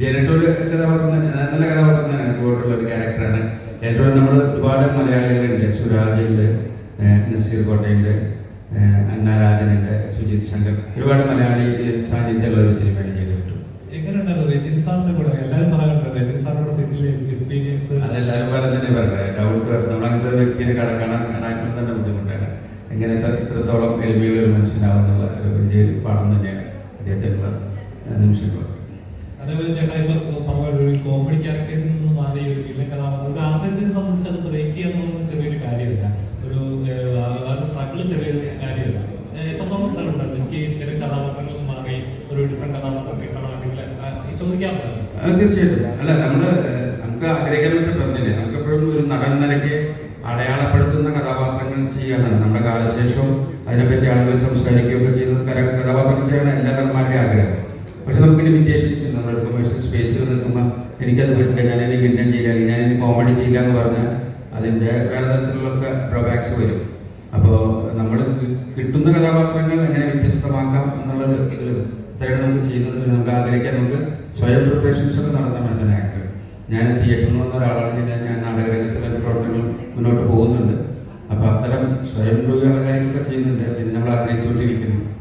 ജനറ്റോട് കഥാപാത്രം തന്നെ നല്ല കഥാപാത്രം തന്നെ ഇതുപോലുള്ള ഒരു ക്യാരക്ടറാണ് ഏറ്റവും നമ്മൾ ഒരുപാട് മലയാളികളുണ്ട്. സുരാജ് ഉണ്ട് നസീർ കോട്ടയുണ്ട് അന്നാരാജനുണ്ട് അന്ന സുജിത് ശങ്കർ. ഒരുപാട് മലയാളി സാന്നിധ്യമുള്ള ഒരു സിനിമയാണ് ചെയ്തിട്ടുണ്ട് എങ്ങനെയുണ്ടായിരുന്നു? രജിൻ സാറിന്റെ കൂടെ എല്ലാവരും പറയാറുണ്ട് രജിൻ സാറിന്റെ സെറ്റിലെ എക്സ്പീരിയൻസ് അതെല്ലാവരും പോലെ തന്നെ പറയുന്നത് ഡൗട്ട് നമ്മൾ അങ്ങനത്തെ വ്യക്തിയെ കടക്കണം കാണാൻ കാണാൻ തന്നെ ബുദ്ധിമുട്ടാണ്. എങ്ങനെ ഇത്ര ഇത്രത്തോളം എളിമയുള്ള ഒരു മനുഷ്യനാവുന്നുള്ള ഒരു വലിയൊരു പാഠം തന്നെയാണ് അദ്ദേഹത്തിനുള്ള നിമിഷങ്ങൾ അതേപോലെ ചേട്ടാ ഇപ്പൊ പറഞ്ഞ ഒരു കോമഡി ക്യാരക്ടേഴ്സിൽ നിന്ന് മാറി ഒരു വില്ലൻ കഥാപാത്രം. ഒരു ആർട്ടിസ്റ്റിനെ സംബന്ധിച്ച് അത് ബ്രേക്ക് എന്നുള്ളത് ചെറിയൊരു കാര്യമില്ല. ഒരു സ്ട്രഗിൾ ചെറിയൊരു കാര്യമില്ല. എത്രത്തോളം സ്ഥലം ഉണ്ടായിരുന്നു എനിക്ക് സ്ഥിരം കഥാപാത്രങ്ങളിൽ മാറി ഒരു ഡിഫറെന്റ് കഥാപാത്രം കിട്ടണമെങ്കിൽ അല്ലെങ്കിൽ ചോദിക്കാൻ അത് തീർച്ചയായിട്ടും. അല്ല നമ്മൾ നമുക്ക് ആഗ്രഹിക്കാൻ പറ്റും പറഞ്ഞില്ലേ? നമുക്ക് എപ്പോഴും ഒരു നടൻ നിലയ്ക്ക് അടയാളപ്പെടുത്തുന്ന കഥാപാത്രങ്ങൾ ചെയ്യാനാണ് നമ്മുടെ കാലശേഷവും അതിനെപ്പറ്റി ആളുകൾ സംസാരിക്കുകയൊക്കെ ചെയ്യുന്ന കര- കഥാപാത്രങ്ങൾ ലിമിറ്റേഷൻസ് നമ്മുടെ കൊമേഴ്ഷ്യൽ സ്പേസിൽ നിൽക്കുമ്പോൾ എനിക്കത് പറ്റില്ല. ഞാനതിന് കിണ്ടൻ ചെയ്യില്ല അല്ലെങ്കിൽ ഞാനിനി കോമഡി ചെയ്യില്ല എന്ന് പറഞ്ഞാൽ അതിന്റെ വേറെ തരത്തിലുള്ളൊക്കെ ഡ്രോബാക്സ് വരും. അപ്പോൾ നമ്മൾ കിട്ടുന്ന കഥാപാത്രങ്ങൾ എങ്ങനെ വ്യത്യസ്തമാക്കാം എന്നുള്ളൊരു ഒരു ഇത്രയാണ് നമുക്ക് ചെയ്യുന്നത് പിന്നെ നമുക്ക് ആഗ്രഹിക്കാൻ നമുക്ക് സ്വയം പ്രിപ്പറേഷൻസ് ഒക്കെ നടത്താൻ പറ്റുന്ന ആക്ടർ ഞാൻ തിയേറ്ററിൽ നിന്ന് വന്ന ഒരാളാണ്. ഞാൻ- ഞാൻ നാടകരംഗത്തിൽ എന്റെ പ്രവർത്തനങ്ങൾ മുന്നോട്ട് പോകുന്നുണ്ട്. അപ്പോൾ അത്തരം സ്വയം രൂപയുള്ള കാര്യങ്ങളൊക്കെ ചെയ്യുന്നുണ്ട്. പിന്നെ നമ്മൾ ആഗ്രഹിച്ചുകൊണ്ടിരിക്കുന്നു.